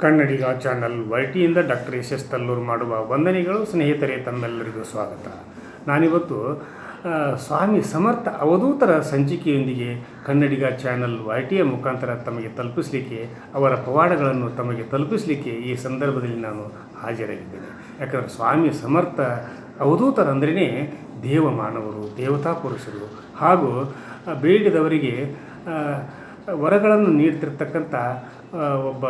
ಕನ್ನಡಿಗ channel ವೈಟಿಯಿಂದ doctor S Tallur ಮಾಡುವ ವಂದನೆಗಳು, ಸ್ನೇಹಿತರೇ, ತಮ್ಮೆಲ್ಲರಿಗೂ ಸ್ವಾಗತ. ನಾನಿವತ್ತು ಸ್ವಾಮಿ ಸಮರ್ಥ ಅವಧೂತರ ಸಂಚಿಕೆಯೊಂದಿಗೆ ಕನ್ನಡಿಗ ಚಾನಲ್ ವೈಟಿಯ ಮುಖಾಂತರ ತಮಗೆ ತಲುಪಿಸಲಿಕ್ಕೆ, ಅವರ ಪವಾಡಗಳನ್ನು ತಮಗೆ ತಲುಪಿಸಲಿಕ್ಕೆ ಈ ಸಂದರ್ಭದಲ್ಲಿ ನಾನು ಹಾಜರಾಗಿದ್ದೇನೆ. ಯಾಕಂದರೆ ಸ್ವಾಮಿ ಸಮರ್ಥ ಅವಧೂತರಂದ್ರೇ ದೇವ ಮಾನವರು, ದೇವತಾ ಪುರುಷರು. ಹಾಗೂ ಬೇಡದವರಿಗೆ ವರಗಳನ್ನು ನೀಡ್ತಿರ್ತಕ್ಕಂಥ ಒಬ್ಬ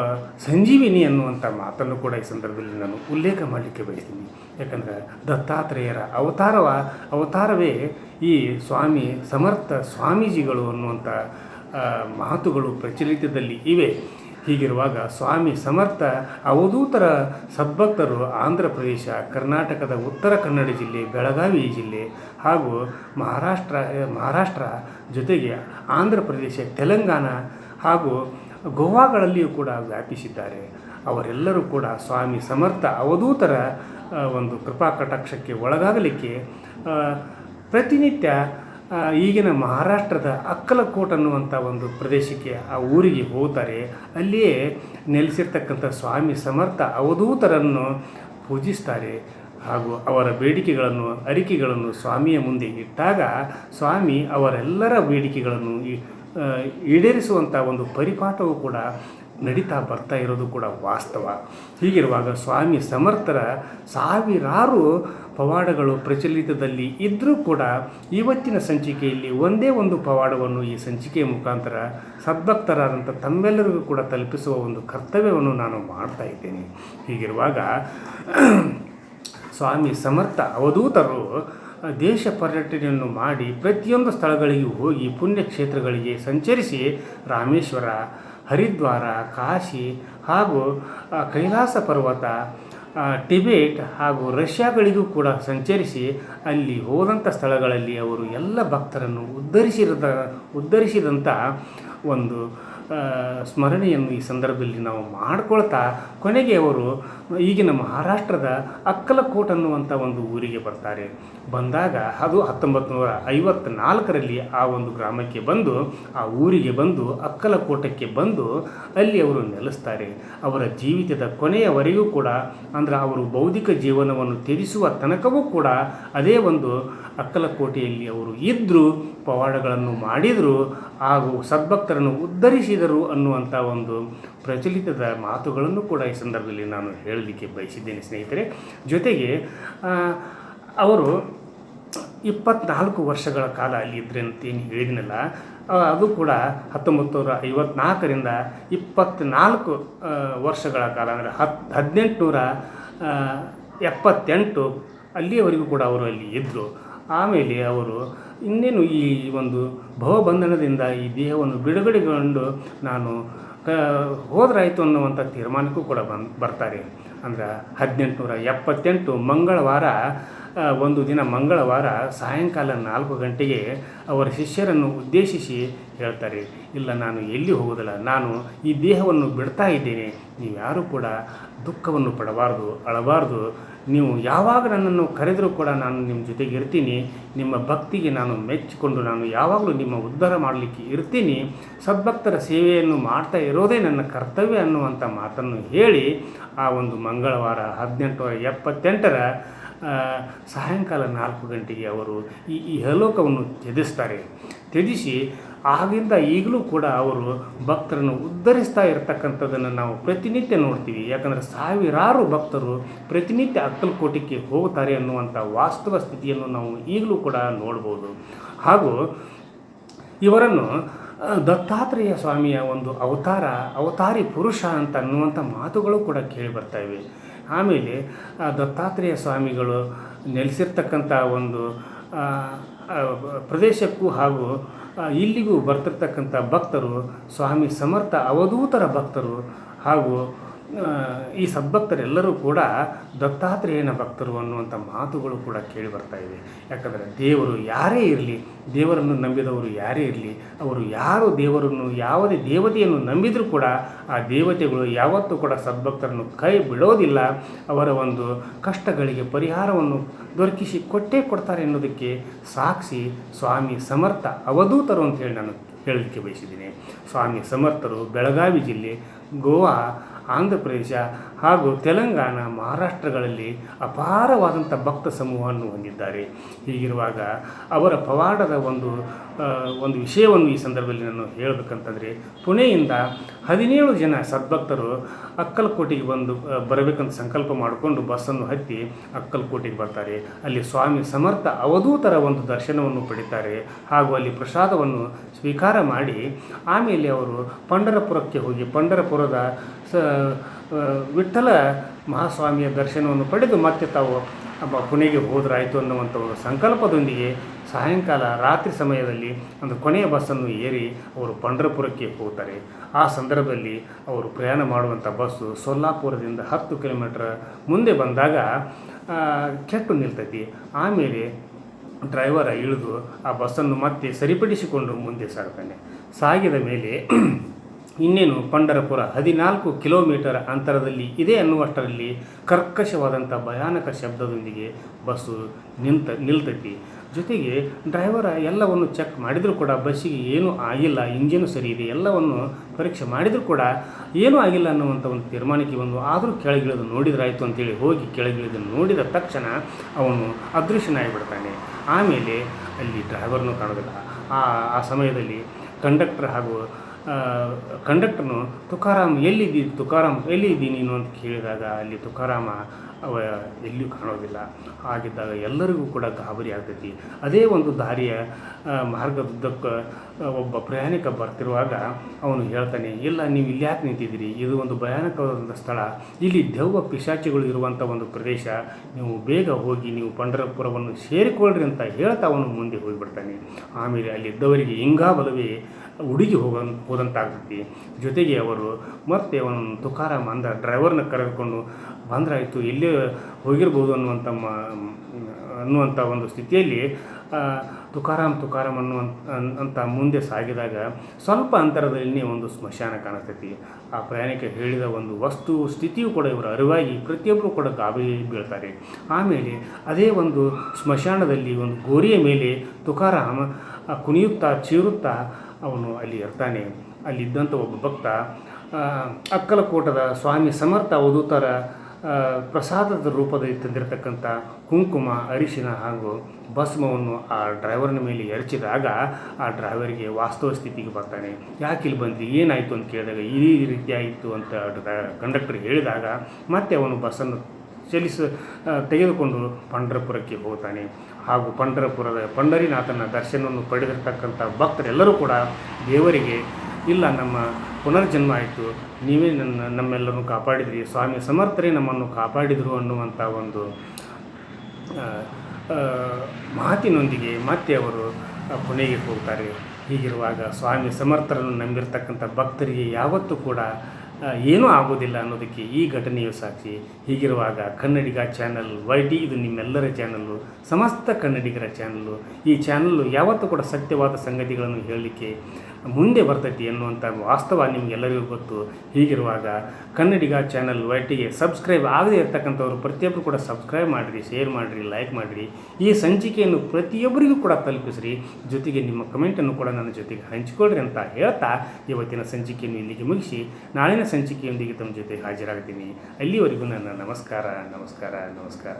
ಸಂಜೀವಿನಿ ಅನ್ನುವಂಥ ಮಾತನ್ನು ಕೂಡ ಈ ಸಂದರ್ಭದಲ್ಲಿ ನಾನು ಉಲ್ಲೇಖ ಮಾಡಲಿಕ್ಕೆ ಬಯಸ್ತೀನಿ. ಯಾಕಂದರೆ ದತ್ತಾತ್ರೇಯರ ಅವತಾರವ, ಅವತಾರವೇ ಈ ಸ್ವಾಮಿ, ಸಮರ್ಥ ಸ್ವಾಮೀಜಿಗಳು ಅನ್ನುವಂಥ ಮಾತುಗಳು ಪ್ರಚಲಿತದಲ್ಲಿ ಇವೆ. ಹೀಗಿರುವಾಗ ಸ್ವಾಮಿ ಸಮರ್ಥ, ಅವಧೂತರ ಸದ್ಭಕ್ತರು ಆಂಧ್ರ ಪ್ರದೇಶ, ಕರ್ನಾಟಕದ ಉತ್ತರ ಕನ್ನಡ ಜಿಲ್ಲೆ, ಬೆಳಗಾವಿ ಜಿಲ್ಲೆ ಹಾಗೂ ಮಹಾರಾಷ್ಟ್ರ ಮಹಾರಾಷ್ಟ್ರ ಜೊತೆಗೆ ಆಂಧ್ರ ಪ್ರದೇಶ, ತೆಲಂಗಾಣ ಹಾಗೂ ಗೋವಾಗಳಲ್ಲಿಯೂ ಕೂಡ ವ್ಯಾಪಿಸಿದ್ದಾರೆ. ಅವರೆಲ್ಲರೂ ಕೂಡ ಸ್ವಾಮಿ ಸಮರ್ಥ ಅವಧೂತರ ಒಂದು ಕೃಪಾ ಕಟಾಕ್ಷಕ್ಕೆ ಒಳಗಾಗಲಿಕ್ಕೆ ಪ್ರತಿನಿತ್ಯ ಈಗಿನ ಮಹಾರಾಷ್ಟ್ರದ ಅಕ್ಕಲಕೋಟ್ ಅನ್ನುವಂಥ ಒಂದು ಪ್ರದೇಶಕ್ಕೆ ಆ ಊರಿಗೆ ಹೋಗ್ತಾರೆ ಅಲ್ಲಿಯೇ ನೆಲೆಸಿರ್ತಕ್ಕಂಥ ಸ್ವಾಮಿ ಸಮರ್ಥ ಅವಧೂತರನ್ನು ಪೂಜಿಸ್ತಾರೆ. ಹಾಗೂ ಅವರ ಬೇಡಿಕೆಗಳನ್ನು, ಅರಿಕೆಗಳನ್ನು ಸ್ವಾಮಿಯ ಮುಂದೆ ಇಟ್ಟಾಗ ಸ್ವಾಮಿ ಅವರೆಲ್ಲರ ಬೇಡಿಕೆಗಳನ್ನು ಈಡೇರಿಸುವಂಥ ಒಂದು ಪರಿಪಾಠವು ಕೂಡ ನಡೀತಾ ಬರ್ತಾ ಇರೋದು ಕೂಡ ವಾಸ್ತವ. ಹೀಗಿರುವಾಗ ಸ್ವಾಮಿ ಸಮರ್ಥರ ಸಾವಿರಾರು ಪವಾಡಗಳು ಪ್ರಚಲಿತದಲ್ಲಿ ಇದ್ದರೂ ಕೂಡ ಇವತ್ತಿನ ಸಂಚಿಕೆಯಲ್ಲಿ ಒಂದೇ ಒಂದು ಪವಾಡವನ್ನು ಈ ಸಂಚಿಕೆಯ ಮುಖಾಂತರ ಸದ್ಭಕ್ತರಾದಂಥ ತಮ್ಮೆಲ್ಲರಿಗೂ ಕೂಡ ತಲುಪಿಸುವ ಒಂದು ಕರ್ತವ್ಯವನ್ನು ನಾನು ಮಾಡ್ತಾ ಇದ್ದೇನೆ. ಹೀಗಿರುವಾಗ ಸ್ವಾಮಿ ಸಮರ್ಥ ಅವಧೂತರು ದೇಶ ಪರ್ಯಟನೆಯನ್ನು ಮಾಡಿ ಪ್ರತಿಯೊಂದು ಸ್ಥಳಗಳಿಗೆ ಹೋಗಿ ಪುಣ್ಯಕ್ಷೇತ್ರಗಳಿಗೆ ಸಂಚರಿಸಿ ರಾಮೇಶ್ವರ, ಹರಿದ್ವಾರ, ಕಾಶಿ ಹಾಗೂ ಕೈಲಾಸ ಪರ್ವತ ಟಿಬೆಟ್ ಹಾಗೂ ರಷ್ಯಾಗಳಿಗೂ ಕೂಡ ಸಂಚರಿಸಿ ಅಲ್ಲಿ ಹೋದಂಥ ಸ್ಥಳಗಳಲ್ಲಿ ಅವರು ಎಲ್ಲ ಭಕ್ತರನ್ನು ಉದ್ಧರಿಸಿರದ ಉದ್ಧರಿಸಿದಂಥ ಒಂದು ಸ್ಮರಣೆಯನ್ನು ಈ ಸಂದರ್ಭದಲ್ಲಿ ನಾವು ಮಾಡಿಕೊಳ್ತಾ ಕೊನೆಗೆ ಅವರು ಈಗಿನ ಮಹಾರಾಷ್ಟ್ರದ ಅಕ್ಕಲಕೋಟ್ ಅನ್ನುವಂಥ ಒಂದು ಊರಿಗೆ ಬರ್ತಾರೆ. ಬಂದಾಗ ಅದು ಹತ್ತೊಂಬತ್ತು ನೂರ ಐವತ್ತ್ನಾಲ್ಕರಲ್ಲಿ ಆ ಒಂದು ಗ್ರಾಮಕ್ಕೆ ಬಂದು, ಆ ಊರಿಗೆ ಬಂದು, ಅಕ್ಕಲಕೋಟಕ್ಕೆ ಬಂದು ಅಲ್ಲಿ ಅವರು ನೆಲೆಸ್ತಾರೆ. ಅವರ ಜೀವಿತದ ಕೊನೆಯವರೆಗೂ ಕೂಡ, ಅಂದರೆ ಅವರು ಬೌದ್ಧಿಕ ಜೀವನವನ್ನು ತ್ಯಜಿಸುವ ತನಕವೂ ಕೂಡ ಅದೇ ಒಂದು ಅಕ್ಕಲಕೋಟೆಯಲ್ಲಿ ಅವರು ಇದ್ದರು, ಪವಾಡಗಳನ್ನು ಮಾಡಿದರು, ಹಾಗೂ ಸದ್ಭಕ್ತರನ್ನು ಉದ್ಧರಿಸಿದರು ಅನ್ನುವಂಥ ಒಂದು ಪ್ರಚಲಿತದ ಮಾತುಗಳನ್ನು ಕೂಡ ಈ ಸಂದರ್ಭದಲ್ಲಿ ನಾನು ಹೇಳಲಿಕ್ಕೆ ಬಯಸಿದ್ದೇನೆ ಸ್ನೇಹಿತರೆ. ಜೊತೆಗೆ ಅವರು ಇಪ್ಪತ್ನಾಲ್ಕು ವರ್ಷಗಳ ಕಾಲ ಅಲ್ಲಿ ಇದ್ರೆ ಅಂತ ಏನು ಆ, ಅದು ಕೂಡ ಹತ್ತೊಂಬತ್ತು ನೂರ ಐವತ್ನಾಲ್ಕರಿಂದ ಇಪ್ಪತ್ನಾಲ್ಕು ವರ್ಷಗಳ ಕಾಲ ಅಂದರೆ ಹತ್ ಹದಿನೆಂಟುನೂರ ಎಪ್ಪತ್ತೆಂಟು ಅಲ್ಲಿಯವರೆಗೂ ಕೂಡ ಅವರು ಅಲ್ಲಿ ಇದ್ದರು ಆಮೇಲೆ ಅವರು, ಇನ್ನೇನು ಈ ಒಂದು ಭವಬಂಧನದಿಂದ ಈ ದೇಹವನ್ನು ಬಿಡುಗಡೆಗೊಂಡು ನಾನು ಹೋದ್ರಾಯಿತು ಅನ್ನುವಂಥ ತೀರ್ಮಾನಕ್ಕೂ ಕೂಡ ಬಂದು, ಬರ್ತಾರೆ. ಅಂದ್ರೆ ಹದಿನೆಂಟುನೂರ ಎಪ್ಪತ್ತೆಂಟು ಮಂಗಳವಾರ ಒಂದು ದಿನ ಮಂಗಳವಾರ ಸಾಯಂಕಾಲ ನಾಲ್ಕು ಗಂಟೆಗೆ ಅವರ ಶಿಷ್ಯರನ್ನು ಉದ್ದೇಶಿಸಿ ಹೇಳ್ತಾರೆ, ಇಲ್ಲ, ನಾನು ಎಲ್ಲಿ ಹೋಗೋದಿಲ್ಲ ನಾನು ಈ ದೇಹವನ್ನು ಬಿಡ್ತಾ ಇದ್ದೇನೆ ನೀವು ಯಾರೂ ಕೂಡ ದುಃಖವನ್ನು ಪಡಬಾರ್ದು, ಅಳಬಾರ್ದು ನೀವು ಯಾವಾಗ ನನ್ನನ್ನು ಕರೆದರೂ ಕೂಡ ನಾನು ನಿಮ್ಮ ಜೊತೆಗೆ ಇರ್ತೀನಿ, ನಿಮ್ಮ ಭಕ್ತಿಗೆ ನಾನು ಮೆಚ್ಚಿಕೊಂಡು ನಾನು ಯಾವಾಗಲೂ ನಿಮ್ಮ ಉದ್ಧಾರ ಮಾಡಲಿಕ್ಕೆ ಇರ್ತೀನಿ, ಸದ್ಭಕ್ತರ ಸೇವೆಯನ್ನು ಮಾಡ್ತಾ ಇರೋದೇ ನನ್ನ ಕರ್ತವ್ಯ ಅನ್ನುವಂಥ ಮಾತನ್ನು ಹೇಳಿ ಆ ಒಂದು ಮಂಗಳವಾರ ಹದಿನೆಂಟು ಎಪ್ಪತ್ತೆಂಟರ ಸಾಯಂಕಾಲ ನಾಲ್ಕು ಗಂಟೆಗೆ ಅವರು ಈ ಈ ಹಲೋಕವನ್ನು ತ್ಯಜಿಸ್ತಾರೆ. ತ್ಯಜಿಸಿ ಆಗಿಂದ ಈಗಲೂ ಕೂಡ ಅವರು ಭಕ್ತರನ್ನು ಉದ್ಧರಿಸ್ತಾ ಇರತಕ್ಕಂಥದ್ದನ್ನು ನಾವು ಪ್ರತಿನಿತ್ಯ ನೋಡ್ತೀವಿ. ಯಾಕಂದರೆ ಸಾವಿರಾರು ಭಕ್ತರು ಪ್ರತಿನಿತ್ಯ ಅಕ್ಕಲಕೋಟೆಗೆ ಹೋಗುತ್ತಾರೆ ಅನ್ನುವಂಥ ವಾಸ್ತವ ಸ್ಥಿತಿಯನ್ನು ನಾವು ಈಗಲೂ ಕೂಡ ನೋಡ್ಬೋದು. ಹಾಗೂ ಇವರನ್ನು ದತ್ತಾತ್ರೇಯ ಸ್ವಾಮಿಯ ಒಂದು ಅವತಾರ, ಅವತಾರಿ ಪುರುಷ ಅಂತ ಅನ್ನುವಂಥ ಮಾತುಗಳು ಕೂಡ ಕೇಳಿ ಬರ್ತಾಯಿವೆ ಆಮೇಲೆ ದತ್ತಾತ್ರೇಯ ಸ್ವಾಮಿಗಳು ನೆಲೆಸಿರ್ತಕ್ಕಂಥ ಒಂದು ಪ್ರದೇಶಕ್ಕೂ ಹಾಗೂ ಇಲ್ಲಿಗೂ ಬರ್ತಿರ್ತಕ್ಕಂಥ ಭಕ್ತರು ಸ್ವಾಮಿ ಸಮರ್ಥ ಅವಧೂತರ ಭಕ್ತರು ಹಾಗೂ ಈ ಸದ್ಭಕ್ತರೆಲ್ಲರೂ ಕೂಡ ದತ್ತಾತ್ರೇಯನ ಭಕ್ತರು ಅನ್ನುವಂಥ ಮಾತುಗಳು ಕೂಡ ಕೇಳಿ ಬರ್ತಾ ಇವೆ. ಯಾಕಂದರೆ ದೇವರು ಯಾರೇ ಇರಲಿ, ದೇವರನ್ನು ನಂಬಿದವರು ಯಾರೇ ಇರಲಿ, ಅವರು ಯಾರು ದೇವರನ್ನು, ಯಾವುದೇ ದೇವತೆಯನ್ನು ನಂಬಿದರೂ ಕೂಡ ಆ ದೇವತೆಗಳು ಯಾವತ್ತೂ ಕೂಡ ಸದ್ಭಕ್ತರನ್ನು ಕೈ ಬಿಡೋದಿಲ್ಲ. ಅವರ ಒಂದು ಕಷ್ಟಗಳಿಗೆ ಪರಿಹಾರವನ್ನು ದೊರಕಿಸಿ ಕೊಟ್ಟೇ ಕೊಡ್ತಾರೆ ಎನ್ನುವುದಕ್ಕೆ ಸಾಕ್ಷಿ ಸ್ವಾಮಿ ಸಮರ್ಥ ಅವಧೂತರು ಅಂತ ಹೇಳಿ ನಾನು ಹೇಳಲಿಕ್ಕೆ ಬಯಸಿದ್ದೀನಿ. ಸ್ವಾಮಿ ಸಮರ್ಥರು ಬೆಳಗಾವಿ ಜಿಲ್ಲೆ ಗೋವಾ ಆಂಧ್ರ ಪ್ರದೇಶ ಹಾಗೂ ತೆಲಂಗಾಣ ಮಹಾರಾಷ್ಟ್ರಗಳಲ್ಲಿ ಅಪಾರವಾದಂಥ ಭಕ್ತ ಸಮೂಹವನ್ನು ಹೊಂದಿದ್ದಾರೆ. ಹೀಗಿರುವಾಗ ಅವರ ಪವಾಡದ ಒಂದು ಒಂದು ವಿಷಯವನ್ನು ಈ ಸಂದರ್ಭದಲ್ಲಿ ನಾನು ಹೇಳಬೇಕಂತಂದರೆ, ಪುಣೆಯಿಂದ ಹದಿನೇಳು ಜನ ಸದ್ಭಕ್ತರು ಅಕ್ಕಲಕೋಟೆಗೆ ಬಂದು ಬರಬೇಕಂತ ಸಂಕಲ್ಪ ಮಾಡಿಕೊಂಡು ಬಸ್ಸನ್ನು ಹತ್ತಿ ಅಕ್ಕಲಕೋಟೆಗೆ ಬರ್ತಾರೆ. ಅಲ್ಲಿ ಸ್ವಾಮಿ ಸಮರ್ಥ ಅವಧೂತರ ಒಂದು ದರ್ಶನವನ್ನು ಪಡಿತಾರೆ ಹಾಗೂ ಅಲ್ಲಿ ಪ್ರಸಾದವನ್ನು ಸ್ವೀಕಾರ ಮಾಡಿ, ಆಮೇಲೆ ಅವರು ಪಂಡರಪುರಕ್ಕೆ ಹೋಗಿ, ಪಂಡರಪುರದ ಸ ವಿಠ್ಠಲ ಮಹಾಸ್ವಾಮಿಯ ದರ್ಶನವನ್ನು ಪಡೆದು ಮತ್ತೆ ತಾವು ಅಬ್ಬ ಪುಣೆಗೆ ಹೋದ್ರಾಯಿತು ಅನ್ನುವಂಥ ಒಂದು ಸಂಕಲ್ಪದೊಂದಿಗೆ ಸಾಯಂಕಾಲ ರಾತ್ರಿ ಸಮಯದಲ್ಲಿ ಒಂದು ಕೊನೆಯ ಬಸ್ಸನ್ನು ಏರಿ ಅವರು ಪಂಡರಪುರಕ್ಕೆ ಹೋಗ್ತಾರೆ. ಆ ಸಂದರ್ಭದಲ್ಲಿ ಅವರು ಪ್ರಯಾಣ ಮಾಡುವಂಥ ಬಸ್ಸು ಸೊಲ್ಲಾಪುರದಿಂದ ಹತ್ತು ಕಿಲೋಮೀಟ್ರ್ ಮುಂದೆ ಬಂದಾಗ ಕೆಟ್ಟು ನಿಲ್ತೈತಿ. ಆಮೇಲೆ ಡ್ರೈವರ ಇಳಿದು ಆ ಬಸ್ಸನ್ನು ಮತ್ತೆ ಸರಿಪಡಿಸಿಕೊಂಡು ಮುಂದೆ ಸಾಗ್ತಾನೆ. ಸಾಗಿದ ಮೇಲೆ ಇನ್ನೇನು ಪಂಡರಪುರ ಹದಿನಾಲ್ಕು ಕಿಲೋಮೀಟರ್ ಅಂತರದಲ್ಲಿ ಇದೆ ಅನ್ನುವಷ್ಟರಲ್ಲಿ ಕರ್ಕಶವಾದಂಥ ಭಯಾನಕ ಶಬ್ದದೊಂದಿಗೆ ಬಸ್ಸು ನಿಂತ ನಿಲ್ತೈತಿ. ಜೊತೆಗೆ ಡ್ರೈವರ ಎಲ್ಲವನ್ನು ಚೆಕ್ ಮಾಡಿದರೂ ಕೂಡ ಬಸ್ಸಿಗೆ ಏನೂ ಆಗಿಲ್ಲ, ಇಂಜಿನು ಸರಿ ಇದೆ, ಎಲ್ಲವನ್ನು ಪರೀಕ್ಷೆ ಮಾಡಿದರೂ ಕೂಡ ಏನೂ ಆಗಿಲ್ಲ ಅನ್ನುವಂಥ ಒಂದು ತೀರ್ಮಾನಕ್ಕೆ ಬಂದು ಆದರೂ ಕೆಳಗಿಳಿದು ನೋಡಿದ್ರಾಯ್ತು ಅಂತೇಳಿ ಹೋಗಿ ಕೆಳಗಿಳಿದು ನೋಡಿದ ತಕ್ಷಣ ಅವನು ಅದೃಶ್ಯನಾಗಿಬಿಡ್ತಾನೆ ಆಮೇಲೆ ಅಲ್ಲಿ ಡ್ರೈವರ್ನೂ ಕಾಣೋದಿಲ್ಲ. ಆ ಆ ಸಮಯದಲ್ಲಿ ಕಂಡಕ್ಟರ್ ಹಾಗೂ ಕಂಡಕ್ಟರ್ನು, ತುಕಾರಾಮ್, ಎಲ್ಲಿದ್ದಿ, ತುಕಾರಾಮ್ ಎಲ್ಲಿದ್ದೀನಿ ನೀನು? ಅಂತ ಕೇಳಿದಾಗ ಅಲ್ಲಿ ತುಕಾರಾಮ, ಅವ ಎಲ್ಲಿಯೂ ಕಾಣೋದಿಲ್ಲ. ಹಾಗಿದ್ದಾಗ ಎಲ್ಲರಿಗೂ ಕೂಡ ಗಾಬರಿ ಆಗ್ತೈತಿ. ಅದೇ ಒಂದು ದಾರಿಯ ಮಾರ್ಗದುದ್ದಕ್ಕೆ ಒಬ್ಬ ಪ್ರಯಾಣಿಕ ಬರ್ತಿರುವಾಗ ಅವನು ಹೇಳ್ತಾನೆ, ಇಲ್ಲ, ನೀವು ಇಲ್ಲಿ ಯಾಕೆ ನಿಂತಿದ್ದೀರಿ? ಇದು ಒಂದು ಭಯಾನಕವಾದಂಥ ಸ್ಥಳ. ಇಲ್ಲಿ ದೆವ್ವ ಪಿಶಾಚಿಗಳು ಇರುವಂಥ ಒಂದು ಪ್ರದೇಶ. ನೀವು ಬೇಗ ಹೋಗಿ ನೀವು ಪಂಡರಪುರವನ್ನು ಸೇರಿಕೊಳ್ಳ್ರಿ ಅಂತ ಹೇಳ್ತಾ ಅವನು ಮುಂದೆ ಹೋಗಿಬಿಡ್ತಾನೆ. ಆಮೇಲೆ ಅಲ್ಲಿದ್ದವರಿಗೆ ಇಂಗಾಬಲವೇ ಹುಡುಗಿ ಹೋಗ ಹೋದಂತಾಗ್ತೈತಿ. ಜೊತೆಗೆ ಅವರು ಮತ್ತೆ ಅವನು ತುಕಾರಾಮ್ ಅಂದ ಡ್ರೈವರ್ನ ಕರೆದುಕೊಂಡು ಬಂದ್ರಾಯಿತು. ಎಲ್ಲೇ ಹೋಗಿರ್ಬೋದು ಅನ್ನುವಂಥ ಮ ಅನ್ನುವಂಥ ಒಂದು ಸ್ಥಿತಿಯಲ್ಲಿ ತುಕಾರಾಮ್ ತುಕಾರಾಮ್ ಅನ್ನುವಂಥ ಅನ್- ಅಂತ ಮುಂದೆ ಸಾಗಿದಾಗ ಸ್ವಲ್ಪ ಅಂತರದಲ್ಲಿ ಒಂದು ಸ್ಮಶಾನ ಕಾಣಿಸ್ತೈತಿ. ಆ ಪ್ರಯಾಣಿಕ ಹೇಳಿದ ಒಂದು ವಸ್ತು, ಸ್ಥಿತಿಯು ಕೂಡ ಇವರ ಅರಿವಾಗಿ ಪ್ರತಿಯೊಬ್ಬರು ಕೂಡ ಗಾಬರಿ ಬೀಳ್ತಾರೆ. ಆಮೇಲೆ ಅದೇ ಒಂದು ಸ್ಮಶಾನದಲ್ಲಿ ಒಂದು ಗೋರಿಯ ಮೇಲೆ ತುಕಾರಾಮ್ ಕುಣಿಯುತ್ತಾ, ಚೀರುತ್ತಾ ಅವನು ಅಲ್ಲಿ ಇರ್ತಾನೆ. ಅಲ್ಲಿದ್ದಂಥ ಒಬ್ಬ ಭಕ್ತ ಅಕ್ಕಲಕೋಟದ ಸ್ವಾಮಿ ಸಮರ್ಥ ಅವಧೂತರ ಪ್ರಸಾದದ ರೂಪದಲ್ಲಿ ತಂದಿರತಕ್ಕಂಥ ಕುಂಕುಮ, ಅರಿಶಿನ ಹಾಗೂ ಭಸ್ಮವನ್ನು ಆ ಡ್ರೈವರ್ನ ಮೇಲೆ ಎರಚಿದಾಗ ಆ ಡ್ರೈವರ್ಗೆ ವಾಸ್ತವ ಸ್ಥಿತಿಗೆ ಬರ್ತಾನೆ. ಯಾಕೆ ಇಲ್ಲಿ ಬಂದು ಏನಾಯಿತು ಅಂತ ಕೇಳಿದಾಗ ಈ ರೀತಿ ಆಯಿತು ಅಂತ ಕಂಡಕ್ಟರ್ ಹೇಳಿದಾಗ ಮತ್ತೆ ಅವನು ಬಸ್ಸನ್ನು ಚಲಿಸ ತೆಗೆದುಕೊಂಡು ಪಂಡರಪುರಕ್ಕೆ ಹೋಗ್ತಾನೆ. ಹಾಗೂ ಪಂಡರಪುರದ ಪಂಡರಿನಾಥನ ದರ್ಶನವನ್ನು ಪಡೆದಿರ್ತಕ್ಕಂಥ ಭಕ್ತರೆಲ್ಲರೂ ಕೂಡ ದೇವರಿಗೆ, ಇಲ್ಲ, ನಮ್ಮ ಪುನರ್ಜನ್ಮ ಆಯಿತು. ನೀವೇ ನನ್ನ, ನಮ್ಮೆಲ್ಲರನ್ನು ಕಾಪಾಡಿದ್ರಿ. ಸ್ವಾಮಿ ಸಮರ್ಥರೇ ನಮ್ಮನ್ನು ಕಾಪಾಡಿದರು ಅನ್ನುವಂಥ ಒಂದು ಮಾತಿನೊಂದಿಗೆ ಮತ್ತೆ ಅವರು ಪುಣೆಗೆ ಹೋಗ್ತಾರೆ. ಹೀಗಿರುವಾಗ ಸ್ವಾಮಿ ಸಮರ್ಥರನ್ನು ನಂಬಿರ್ತಕ್ಕಂಥ ಭಕ್ತರಿಗೆ ಯಾವತ್ತೂ ಕೂಡ ಏನೂ ಆಗೋದಿಲ್ಲ ಅನ್ನೋದಕ್ಕೆ ಈ ಘಟನೆಯು ಸಾಕ್ಷಿ. ಹೀಗಿರುವಾಗ ಕನ್ನಡಿಗ ಚಾನಲ್ ವೈ ಟಿ ಇದು ನಿಮ್ಮೆಲ್ಲರ ಚಾನಲ್ಲು ಸಮಸ್ತ ಕನ್ನಡಿಗರ ಚಾನಲ್ಲು ಈ ಚಾನಲ್ಲು ಯಾವತ್ತೂ ಕೂಡ ಸತ್ಯವಾದ ಸಂಗತಿಗಳನ್ನು ಹೇಳಲಿಕ್ಕೆ ಮುಂದೆ ಬರ್ತೈತಿ ಅನ್ನುವಂಥ ವಾಸ್ತವ ನಿಮಗೆಲ್ಲರಿಗೂ ಗೊತ್ತು. ಹೀಗಿರುವಾಗ ಕನ್ನಡಿಗ ಚಾನಲ್ ಒಟ್ಟಿಗೆ ಟಿಗೆ ಸಬ್ಸ್ಕ್ರೈಬ್ ಆಗದೇ ಇರ್ತಕ್ಕಂಥವ್ರು ಪ್ರತಿಯೊಬ್ಬರು ಕೂಡ ಸಬ್ಸ್ಕ್ರೈಬ್ ಮಾಡಿರಿ ಶೇರ್ ಮಾಡಿರಿ ಲೈಕ್ ಮಾಡಿರಿ. ಈ ಸಂಚಿಕೆಯನ್ನು ಪ್ರತಿಯೊಬ್ಬರಿಗೂ ಕೂಡ ತಲುಪಿಸ್ರಿ. ಜೊತೆಗೆ ನಿಮ್ಮ ಕಮೆಂಟನ್ನು ಕೂಡ ನನ್ನ ಜೊತೆಗೆ ಹಂಚಿಕೊಳ್ಳ್ರಿ ಅಂತ ಹೇಳ್ತಾ ಇವತ್ತಿನ ಸಂಚಿಕೆಯನ್ನು ಇಲ್ಲಿಗೆ ಮುಗಿಸಿ. ನಾಳಿನ ಸಂಚಿಕೆಯೊಂದಿಗೆ ತಮ್ಮ ಜೊತೆ ಹಾಜರಾಗ್ತೀನಿ. ಅಲ್ಲಿವರೆಗೂ ನನ್ನ ನಮಸ್ಕಾರ ನಮಸ್ಕಾರ ನಮಸ್ಕಾರ.